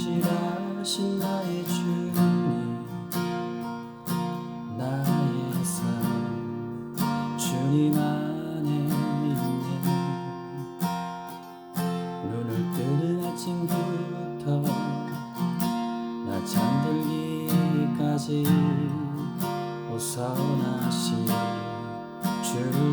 신실하신 나의 주님 나의 삶 주님 안에 있네. 눈을 뜨는 아침부터 나 잠들기까지 오사오나시 주